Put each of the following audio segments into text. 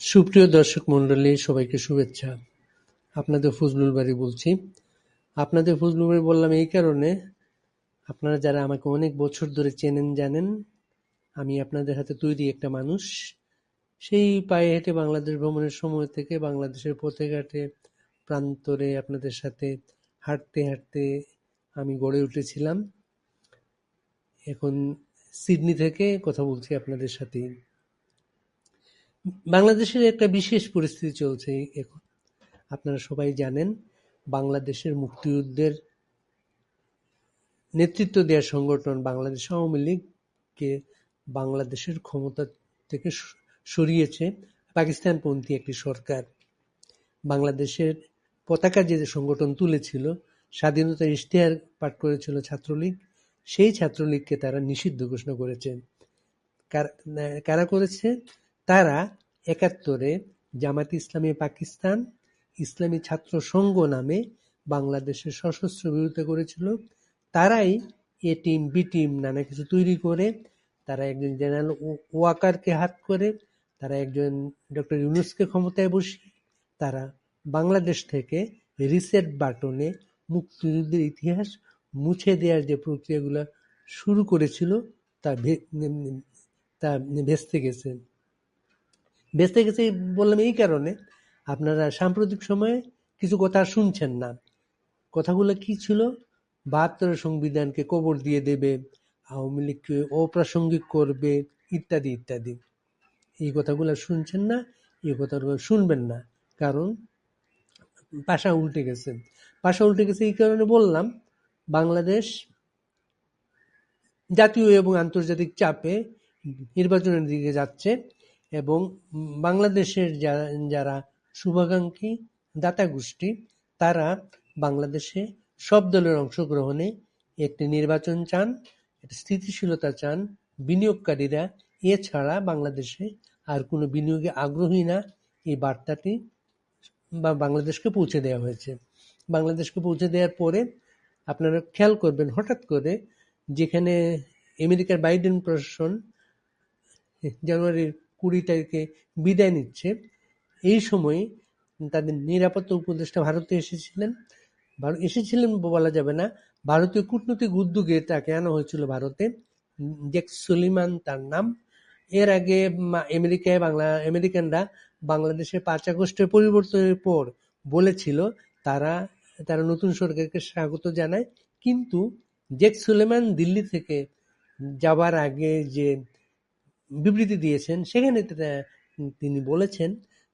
সুপ্রিয় দর্শক মণ্ডলী, সবাইকে শুভেচ্ছা। আপনাদের ফজলুল বাড়ি বলছি। আপনাদের ফজলুল বাড়ি বললাম এই কারণে, আপনারা যারা আমাকে অনেক বছর ধরে চেনেন, জানেন, আমি আপনাদের হাতে তৈরি একটা মানুষ। সেই পায়ে হেঁটে বাংলাদেশ ভ্রমণের সময় থেকে বাংলাদেশের পথে ঘাটে প্রান্তরে আপনাদের সাথে হাঁটতে হাঁটতে আমি গড়ে উঠেছিলাম। এখন সিডনি থেকে কথা বলছি আপনাদের সাথে বাংলাদেশের একটা বিশেষ পরিস্থিতি চলছে এখন। আপনারা সবাই জানেন, বাংলাদেশের মুক্তিযুদ্ধের নেতৃত্ব দেওয়া সংগঠন বাংলাদেশ আওয়ামী লীগকে বাংলাদেশের ক্ষমতা থেকে সরিয়েছে। পাকিস্তানপন্থী একটি সরকার বাংলাদেশের পতাকা যে সংগঠন তুলেছিল, স্বাধীনতার ইশতেহার পাঠ করেছিল ছাত্রলীগ, সেই ছাত্রলীগকে তারা নিষিদ্ধ ঘোষণা করেছেন কারা করেছে? তারা একাত্তরে জামাত ইসলামী পাকিস্তান, ইসলামী ছাত্র সংঘ নামে বাংলাদেশের সশস্ত্র বিরোধিতা করেছিল। তারাই এ টিম, বি টিম নানা কিছু তৈরি করে, তারা একজন জেনারেল ওয়াকারকে হাত করে, তারা একজন ডক্টর ইউনুসকে ক্ষমতায় বসিয়ে, তারা বাংলাদেশ থেকে রিসেট বাটনে মুক্তিযুদ্ধের ইতিহাস মুছে দেওয়ার যে প্রক্রিয়াগুলো শুরু করেছিল তা ভেস্তে গেছে। ভেস্তে গেছে বললাম, এই কারণে আপনারা সাম্প্রতিক সময়ে কিছু কথা শুনছেন না। কথাগুলো কি ছিল? বাহাত্তরের সংবিধানকে কবর দিয়ে দেবে, আওয়ামী লীগকে অপ্রাসঙ্গিক করবে, ইত্যাদি ইত্যাদি। এই কথাগুলো শুনছেন না, এই কথাগুলো শুনবেন না। কারণ পাশা উল্টে গেছে। পাশা উল্টে গেছে এই কারণে বললাম, বাংলাদেশ জাতীয় এবং আন্তর্জাতিক চাপে নির্বাচনের দিকে যাচ্ছে। এবং বাংলাদেশের যারা শুভাকাঙ্ক্ষী দাতা গোষ্ঠী, তারা বাংলাদেশে সব দলের অংশগ্রহণে একটি নির্বাচন চান স্থিতিশীলতা চান, বিনিয়োগকারীরা এছাড়া বাংলাদেশে আর কোনো বিনিয়োগে আগ্রহী না। এই বার্তাটি বা বাংলাদেশকে পৌঁছে দেওয়া হয়েছে। বাংলাদেশকে পৌঁছে দেওয়ার পরে আপনারা খেয়াল করবেন, হঠাৎ করে যেখানে আমেরিকার বাইডেন প্রশাসন, জানুয়ারির কুড়ি তারিখে বিদায় নিচ্ছে। এই সময়ে তাদের নিরাপত্তা উপদেষ্টা ভারতে এসেছিলেন। এসেছিলেন বলা যাবে না। ভারতীয় কূটনৈতিক উদ্যোগে তাকে আনা হয়েছিল ভারতে। জেক সুলিমান তার নাম। এর আগে আমেরিকায় বাংলা, আমেরিকানরা বাংলাদেশের পাঁচ আগস্টের পরিবর্তনের পর বলেছিল, তারা তারা নতুন সরকারকে স্বাগত জানায়। কিন্তু জেক সুলেমান দিল্লি থেকে যাবার আগে যে বিবৃতি দিয়েছেন। সেখানে তিনি বলেছেন,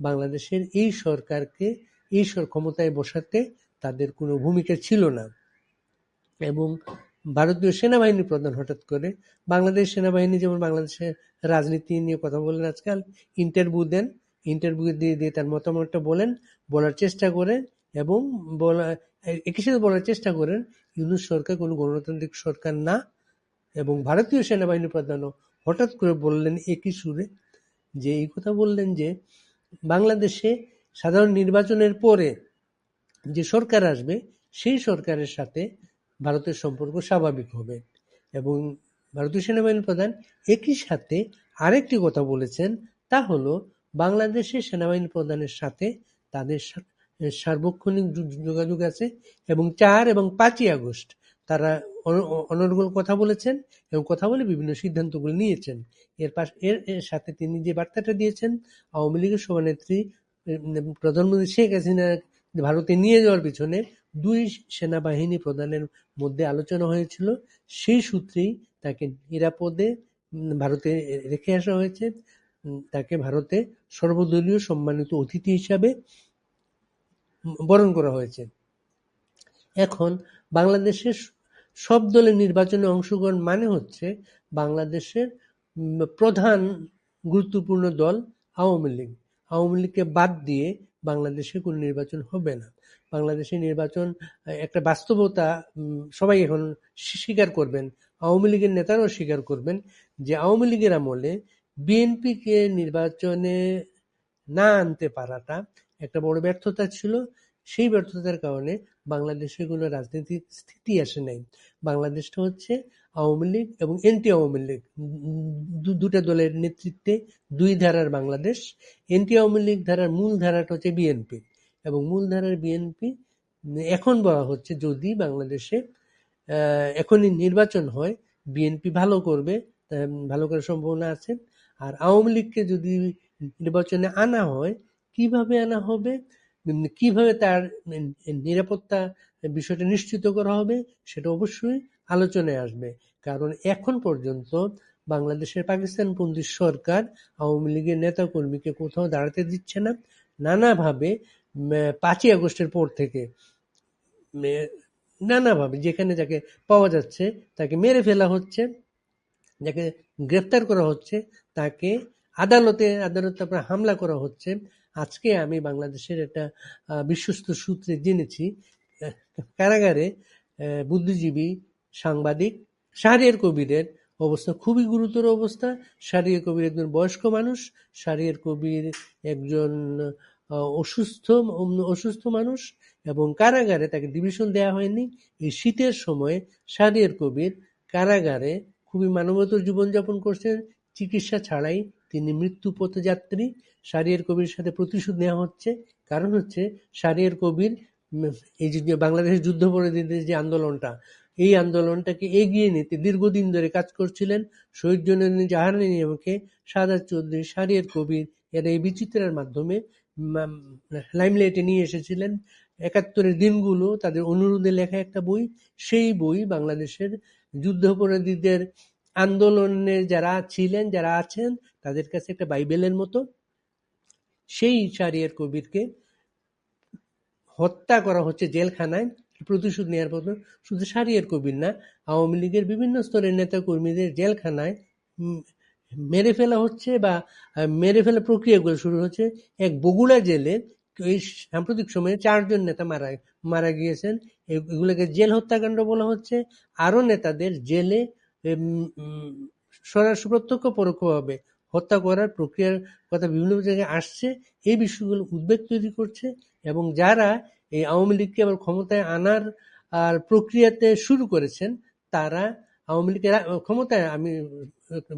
বাংলাদেশের এই সরকারকে, এই ক্ষমতায় বসাতে তাদের কোনো ভূমিকা ছিল না। এবং ভারতীয় সেনাবাহিনী প্রধান হঠাৎ করে, বাংলাদেশ সেনাবাহিনী যেমন বাংলাদেশের রাজনীতি নিয়ে কথা বলেন আজকাল ইন্টারভিউ দেন ইন্টারভিউ দিয়ে দিয়ে তার মতামতটা বলেন, বলার চেষ্টা করেন এবং বলা, একই সাথে বলার চেষ্টা করেন, ইউনুস সরকার কোনো গণতান্ত্রিক সরকার না এবং ভারতীয় সেনাবাহিনী প্রধানও হঠাৎ করে বললেন একই সুরে যে, এই কথা বললেন যে, বাংলাদেশে সাধারণ নির্বাচনের পরে যে সরকার আসবে, সেই সরকারের সাথে ভারতের সম্পর্ক স্বাভাবিক হবে এবং ভারতীয় সেনাবাহিনী প্রধান একই সাথে আরেকটি কথা বলেছেন, তা হলো বাংলাদেশের সেনাবাহিনী প্রধানের সাথে তাদের সার্বক্ষণিক যোগাযোগ আছে এবং চার এবং পাঁচই আগস্ট তারা অনর্গল কথা বলেছেন এবং কথা বলে বিভিন্ন সিদ্ধান্তগুলো নিয়েছেন। এর পাশ, এর সাথে তিনি যে বার্তাটা দিয়েছেন, আওয়ামী লীগের সভানেত্রী প্রধানমন্ত্রী শেখ হাসিনা ভারতে নিয়ে যাওয়ার পিছনে দুই সেনাবাহিনী প্রধানের মধ্যে আলোচনা হয়েছিল। সেই সূত্রেই তাকে নিরাপদে ভারতে রেখে আসা হয়েছে। তাকে ভারতে সর্বদলীয় সম্মানিত অতিথি হিসাবে বরণ করা হয়েছে। এখন বাংলাদেশের সব দলের নির্বাচনে অংশগ্রহণ মানে হচ্ছে বাংলাদেশের প্রধান গুরুত্বপূর্ণ দল আওয়ামী লীগ। আওয়ামী লীগকে বাদ দিয়ে বাংলাদেশে কোনো নির্বাচন হবে না। বাংলাদেশের নির্বাচন একটা বাস্তবতা সবাই এখন স্বীকার করবেন, আওয়ামী লীগের নেতারাও স্বীকার করবেন যে আওয়ামী লীগের আমলে বিএনপিকে নির্বাচনে না আনতে পারাটা একটা বড় ব্যর্থতা ছিল। সেই ব্যর্থতার কারণে বাংলাদেশে কোনো রাজনৈতিক স্থিতি আসে নাই। বাংলাদেশটা হচ্ছে আওয়ামী লীগ এবং এনটি আওয়ামী লীগ দুটা দলের নেতৃত্বে দুই ধারার বাংলাদেশ এনটি আওয়ামী লীগ ধারার মূল ধারাটা হচ্ছে বিএনপি এবং মূল ধারার বিএনপি এখন বলা হচ্ছে যদি বাংলাদেশে এখনই নির্বাচন হয়, বিএনপি ভালো করবে ভালো করার সম্ভাবনা আছে। আর আওয়ামী লীগকে যদি নির্বাচনে আনা হয়, কীভাবে আনা হবে? কীভাবে তার নিরাপত্তা বিষয়টা নিশ্চিত করা হবে সেটা অবশ্যই আলোচনায় আসবে। কারণ এখন পর্যন্ত বাংলাদেশের পাকিস্তান পাকিস্তানপন্থী সরকার আওয়ামী লীগের নেতা কর্মীকে কোথাও দাঁড়াতে দিচ্ছে না। নানাভাবে পাঁচই আগস্টের পর থেকে নানাভাবে যেখানে যাকে পাওয়া যাচ্ছে তাকে মেরে ফেলা হচ্ছে, যাকে গ্রেফতার করা হচ্ছে, তাকে আদালতে আদালতে হামলা করা হচ্ছে। আজকে আমি বাংলাদেশের একটা বিশ্বস্ত সূত্রে জেনেছি কারাগারে বুদ্ধিজীবী সাংবাদিক শাহরিয়ার কবিরের অবস্থা খুবই গুরুতর অবস্থা। শাহরিয়ার কবির একজন বয়স্ক মানুষ শাহরিয়ার কবির একজন অসুস্থ অসুস্থ মানুষ এবং কারাগারে তাকে ডিভিশন দেওয়া হয়নি। এই শীতের সময় শাহরিয়ার কবির কারাগারে খুবই মানবতর জীবনযাপন করছেন, চিকিৎসা ছাড়াই তিনি মৃত্যু পথযাত্রী শাহরিয়ার কবির সাথে প্রতিশোধ নেওয়া হচ্ছে। কারণ হচ্ছে শাহরিয়ার কবির এই যে বাংলাদেশের যুদ্ধপরাধীদের যে আন্দোলনটা, এই আন্দোলনটাকে এগিয়ে নিতে দীর্ঘদিন ধরে কাজ করছিলেন শহীদ জননী জাহানানি নিয়মকে সাদা চৌধুরী। শাহরিয়ার কবির এরা এই বিচিত্রার মাধ্যমে লাইমলাইটে নিয়ে এসেছিলেন। একাত্তরের দিনগুলো তাদের অনুরোধে লেখা একটা বই। সেই বই বাংলাদেশের যুদ্ধাপরাধীদের আন্দোলনে যারা ছিলেন, যারা আছেন তাদের কাছে একটা বাইবেলের মতো। সেই শাহরিয়ার কবিরকে হত্যা করা হচ্ছে জেলখানায়, প্রতিশোধ নেওয়ার মতো। শুধু শাহরিয়ার কবির না, আওয়ামী লীগের বিভিন্ন স্তরের নেতা কর্মীদের জেলখানায় মেরে ফেলা হচ্ছে বা মেরে ফেলা প্রক্রিয়াগুলো শুরু হচ্ছে। এক বগুড়া জেলে এই সাম্প্রতিক সময়ে চারজন নেতা মারা মারা গিয়েছেন। এগুলোকে জেল হত্যাকাণ্ড বলা হচ্ছে। আরও নেতাদের জেলে সরাসরি প্রত্যক্ষ পরোক্ষভাবে হত্যা করার প্রক্রিয়ার কথা বিভিন্ন জায়গায় আসছে, এই বিষয়গুলো উদ্বেগ তৈরি করছে এবং যারা এই আওয়ামী লীগকে আবার ক্ষমতায় আনার, আর প্রক্রিয়াতে শুরু করেছেন, তারা আওয়ামী লীগের ক্ষমতায়, আমি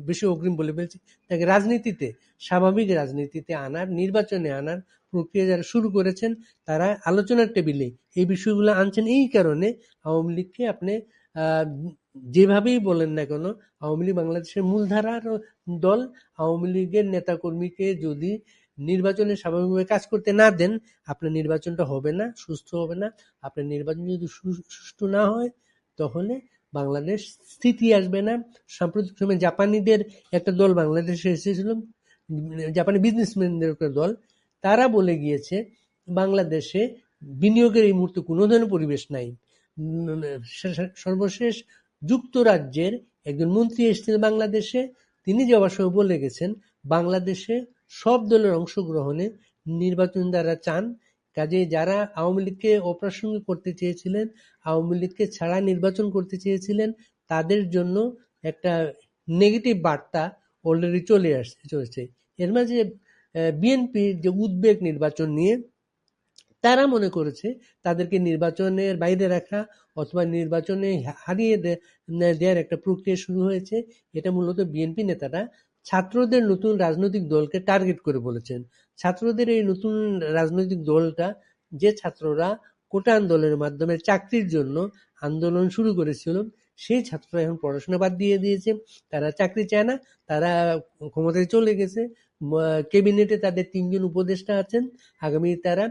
বেশি অগ্রিম বলে ফেলছি, তাকে রাজনীতিতে, স্বাভাবিক রাজনীতিতে আনার, নির্বাচনে আনার প্রক্রিয়া যারা শুরু করেছেন, তারা আলোচনার টেবিলে এই বিষয়গুলো আনছেন। এই কারণে আওয়ামী লীগকে আপনি যেভাবেই বলেন না কেন, আওয়ামী লীগ বাংলাদেশের মূলধারার দল, আওয়ামী লীগের নেতাকর্মীকে যদি নির্বাচনে স্বাভাবিকভাবে কাজ করতে না দেন, আপনার নির্বাচনটা হবে না সুস্থ হবে না। আপনার নির্বাচন যদি সুষ্ঠু না হয়, তাহলে বাংলাদেশ স্থিতি আসবে না। সাম্প্রতিক সময়ে জাপানিদের একটা দল বাংলাদেশে এসেছিল, জাপানি বিজনেসম্যানদের একটা দল, তারা বলে গিয়েছে, বাংলাদেশে বিনিয়োগের এই মুহূর্তে কোনো ধরনের পরিবেশ নাই। সর্বশেষ যুক্তরাজ্যের একজন মন্ত্রী এসেছিলেন বাংলাদেশে। তিনি যাওয়ার সময় বলে গেছেন বাংলাদেশে সব দলের অংশগ্রহণে নির্বাচন যারা চান কাজে যারা আওয়ামী লীগকে অপ্রাসঙ্গিক করতে চেয়েছিলেন, আওয়ামী লীগকে ছাড়া নির্বাচন করতে চেয়েছিলেন, তাদের জন্য একটা নেগেটিভ বার্তা অলরেডি চলে আসছে, চলছে। এর মাঝে বিএনপির যে উদ্বেগ নির্বাচন নিয়ে তারা মনে করেছে তাদেরকে নির্বাচনের বাইরে রাখা অথবা নির্বাচনে হারিয়ে দেওয়ার একটা প্রক্রিয়া শুরু হয়েছে। এটা মূলত বিএনপি নেতারা ছাত্রদের নতুন রাজনৈতিক দলকে টার্গেট করে বলেছেন। ছাত্রদের এই নতুন রাজনৈতিক দলটা যে ছাত্ররা কোটা আন্দোলনের মাধ্যমে চাকরির জন্য আন্দোলন শুরু করেছিল, সেই ছাত্ররা এখন পড়াশোনা বাদ দিয়ে দিয়েছে। তারা চাকরি চায় না, তারা ক্ষমতায় চলে গেছে। ক্যাবিনেটে তাদের তিনজন উপদেষ্টা আছেন। আগামী তারা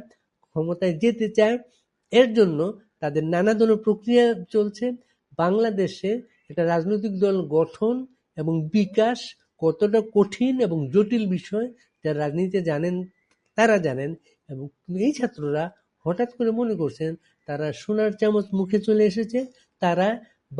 ক্ষমতায় যেতে চায়, এর জন্য তাদের নানা ধরনের প্রক্রিয়া চলছে। বাংলাদেশে একটা রাজনৈতিক দল গঠন এবং বিকাশ কতটা কঠিন এবং জটিল বিষয় যারা রাজনীতিতে জানেন, তারা জানেন এবং এই ছাত্ররা হঠাৎ করে মনে করছেন তারা সোনার চামচ মুখে চলে এসেছে। তারা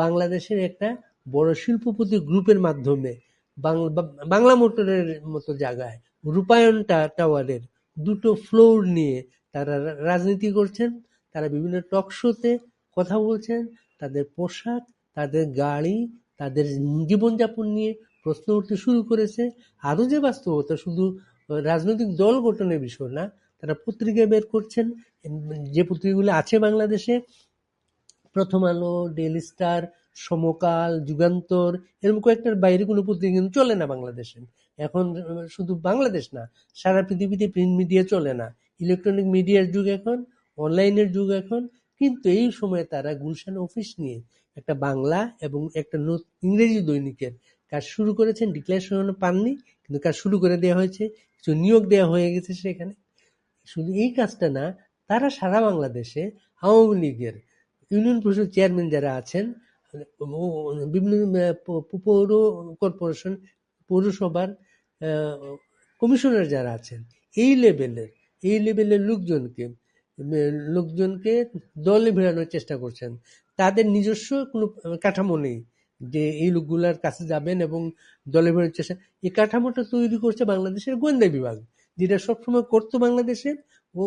বাংলাদেশের একটা বড় শিল্পপতি গ্রুপের মাধ্যমে বাংলা বাংলা মোটরের মতো জায়গায় রূপায়ণটা টাওয়ারের দুটো ফ্লোর নিয়ে তারা রাজনীতি করছেন, তারা বিভিন্ন টক শোতে কথা বলছেন, তাদের পোশাক, তাদের গাড়ি, তাদের জীবনযাপন নিয়ে প্রশ্ন উঠতে শুরু করেছে। আরও যে বাস্তবতা শুধু রাজনৈতিক দল গঠনের বিষয় না, তারা পত্রিকা বের করছেন। যে পত্রিকাগুলো আছে বাংলাদেশে, প্রথম আলো ডেলি স্টার সমকাল, যুগান্তর, এরকম কয়েকটার বাইরে কোনো পত্রিকা কিন্তু চলে না বাংলাদেশে। এখন শুধু বাংলাদেশ না, সারা পৃথিবীতে প্রিন্ট মিডিয়া চলে না। ইলেকট্রনিক মিডিয়ার যুগ এখন, অনলাইনের যুগ এখন, কিন্তু এই সময়ে তারা গুলশান অফিস নিয়ে একটা বাংলা এবং একটা ইংরেজি দৈনিকের কাজ শুরু করেছেন ডিক্লারেশন পাননি, কিন্তু কাজ শুরু করে দেওয়া হয়েছে, কিছু নিয়োগ দেওয়া হয়ে গেছে সেখানে। শুধু এই কাজটা না, তারা সারা বাংলাদেশে আওয়ামী লীগের ইউনিয়ন পরিষদ চেয়ারম্যান যারা আছেন বিভিন্ন পৌর কর্পোরেশন, পৌরসভার কমিশনার যারা আছেন, এই লেভেলের এই লেভেলের লোকজনকে লোকজনকে দলে ভেড়ানোর চেষ্টা করছেন। তাদের নিজস্ব কোনো কাঠামো নেই যে এই লোকগুলার কাছে যাবেন এবং দলে ভেড়ানোর চেষ্টা। এই কাঠামোটা তৈরি করছে বাংলাদেশের গোয়েন্দা বিভাগ, যেটা সবসময় করতো বাংলাদেশে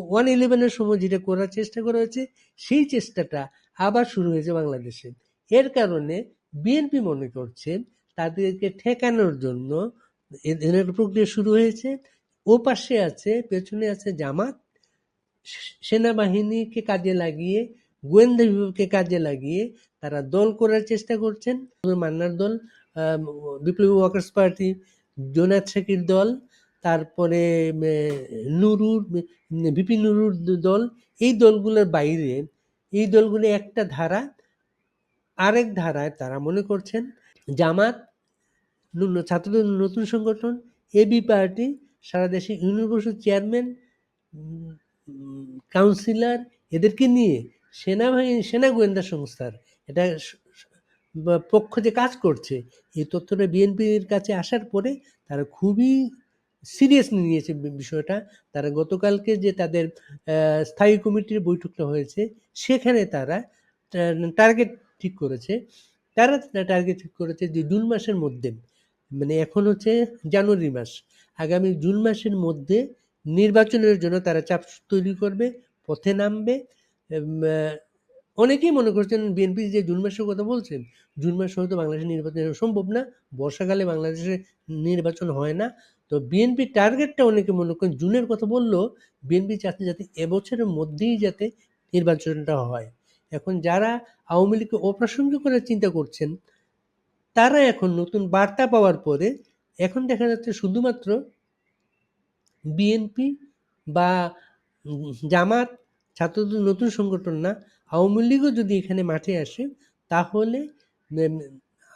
ওয়ান ইলেভেনের সময় যেটা করার চেষ্টা করা হয়েছে, সেই চেষ্টাটা আবার শুরু হয়েছে বাংলাদেশে। এর কারণে বিএনপি মনে করছে তাদেরকে ঠেকানোর জন্য একটা প্রক্রিয়া শুরু হয়েছে। ও পাশে আছে, পেছনে আছে জামাত। সেনাবাহিনীকে কাজে লাগিয়ে, গোয়েন্দা বিভাগকে কাজে লাগিয়ে তারা দল করার চেষ্টা করছেন। মান্নার দল বিপ্লবী ওয়ার্কার্স পার্টি জোনাথ শেখির দল, তারপরে নুরুর বিপি নুরুর দল। এই দলগুলোর বাইরে, এই দলগুলো একটা ধারা, আরেক ধারায় তারা মনে করছেন জামাত ছাত্রদের নতুন সংগঠন এবি পার্টি সারা দেশে ইউনিয়ন পরিষদ চেয়ারম্যান কাউন্সিলর এদেরকে নিয়ে সেনাবাহিনী, সেনা গোয়েন্দা সংস্থার এটা পক্ষ যে কাজ করছে, এই তথ্যটা বিএনপির কাছে আসার পরে তারা খুবই সিরিয়াসলি নিয়েছে বিষয়টা। তারা গতকালকে যে তাদের স্থায়ী কমিটির বৈঠকটা হয়েছে, সেখানে তারা টার্গেট ঠিক করেছে। তারা টার্গেট ঠিক করেছে যে জুন মাসের মধ্যে মানে এখন হচ্ছে জানুয়ারি মাস। আগামী জুন মাসের মধ্যে নির্বাচনের জন্য তারা চাপ তৈরি করবে, পথে নামবে। অনেকেই মনে করছেন বিএনপি যে জুন মাসের কথা বলছেন, জুন মাসে হয়তো বাংলাদেশে নির্বাচন সম্ভব না, বর্ষাকালে বাংলাদেশে নির্বাচন হয় না। তো বিএনপি টার্গেটটা অনেকে মনে করেন জুনের কথা বললেও বিএনপি চাচ্ছে যাতে এবছরের মধ্যেই যাতে নির্বাচনটা হয়। এখন যারা আওয়ামী লীগকে অপ্রাসঙ্গিক করার চিন্তা করছেন, তারা এখন নতুন বার্তা পাওয়ার পরে এখন দেখা যাচ্ছে শুধুমাত্র বিএনপি বা জামাত ছাত্রদের নতুন সংগঠন না, আওয়ামী লীগও যদি এখানে মাঠে আসে, তাহলে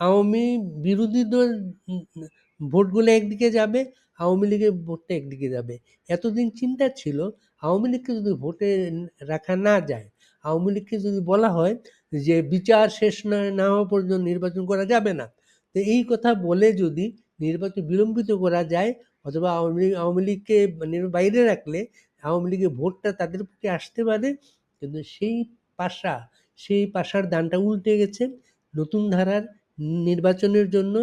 আওয়ামী বিরোধী দল ভোটগুলো একদিকে যাবে, আওয়ামী লীগের ভোটটা একদিকে যাবে। এতদিন চিন্তা ছিল, আওয়ামী লীগকে যদি ভোটে রাখা না যায়, আওয়ামী লীগকে যদি বলা হয় যে বিচার শেষ না হওয়া পর্যন্ত নির্বাচন করা যাবে না, তো এই কথা বলে যদি নির্বাচন বিলম্বিত করা যায় অথবা আওয়ামী লীগ, আওয়ামী লীগকে মানে বাইরে রাখলে আওয়ামী লীগের ভোটটা তাদের পক্ষে আসতে পারে। কিন্তু সেই পাশা, সেই পাশার দানটা উল্টে গেছে। নতুন ধারার নির্বাচনের জন্য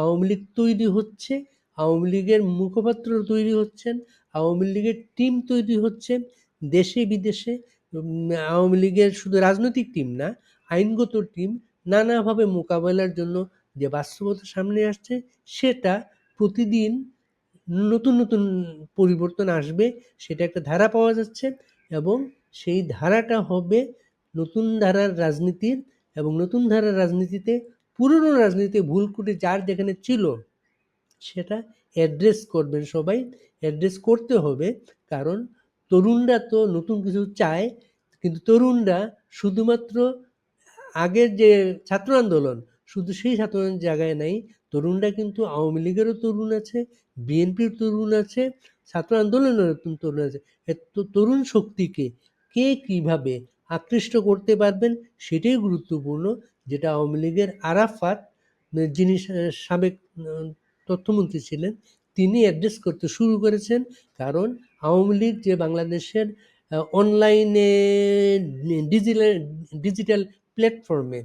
আওয়ামী লীগ তৈরি হচ্ছে, আওয়ামী লীগের মুখপাত্র তৈরি হচ্ছেন, আওয়ামী লীগের টিম তৈরি হচ্ছে দেশে বিদেশে। আওয়ামী লীগের শুধু রাজনৈতিক টিম না, আইনগত টিম নানাভাবে মোকাবেলার জন্য যে বাস্তবতা সামনে আসছে, সেটা প্রতিদিন নতুন নতুন পরিবর্তন আসবে, সেটা একটা ধারা পাওয়া যাচ্ছে এবং সেই ধারাটা হবে নতুন ধারার রাজনীতির এবং নতুন ধারার রাজনীতিতে পুরনো রাজনীতিতে ভুল ত্রুটি যার যেখানে ছিল, সেটা অ্যাড্রেস করবেন সবাই। অ্যাড্রেস করতে হবে, কারণ তরুণরা তো নতুন কিছু চায়, কিন্তু তরুণরা শুধুমাত্র আগের যে ছাত্র আন্দোলন শুধু সেই আন্দোলনের জায়গায় নাই, তরুণরা কিন্তু আওয়ামী লীগেরও তরুণ আছে, বিএনপির তরুণ আছে, ছাত্র আন্দোলনের তরুণ আছে। তরুণ শক্তিকে কে কীভাবে আকৃষ্ট করতে পারবেন সেটাই গুরুত্বপূর্ণ, যেটা আওয়ামী লীগের আরাফাত যিনি সাবেক তথ্যমন্ত্রী ছিলেন, তিনি অ্যাড্রেস করতে শুরু করেছেন। কারণ আওয়ামী লীগ যে বাংলাদেশের অনলাইনে ডিজিটাল ডিজিটাল প্ল্যাটফর্মে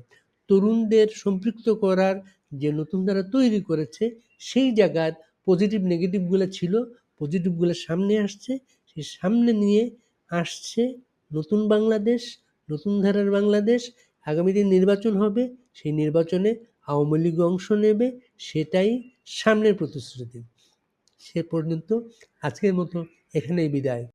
তরুণদের সম্পৃক্ত করার যে নতুন ধারা তৈরি করেছে, সেই জায়গার পজিটিভ নেগেটিভগুলো ছিল পজিটিভগুলো সামনে আসছে সেই সামনে নিয়ে আসছে নতুন বাংলাদেশ, নতুন ধারার বাংলাদেশ। আগামী দিন নির্বাচন হবে, সেই নির্বাচনে আওয়ামী লীগ অংশ নেবে, সেটাই সামনের প্রতিশ্রুতি। সে পর্যন্ত আজকের মতো এখানেই বিদায়।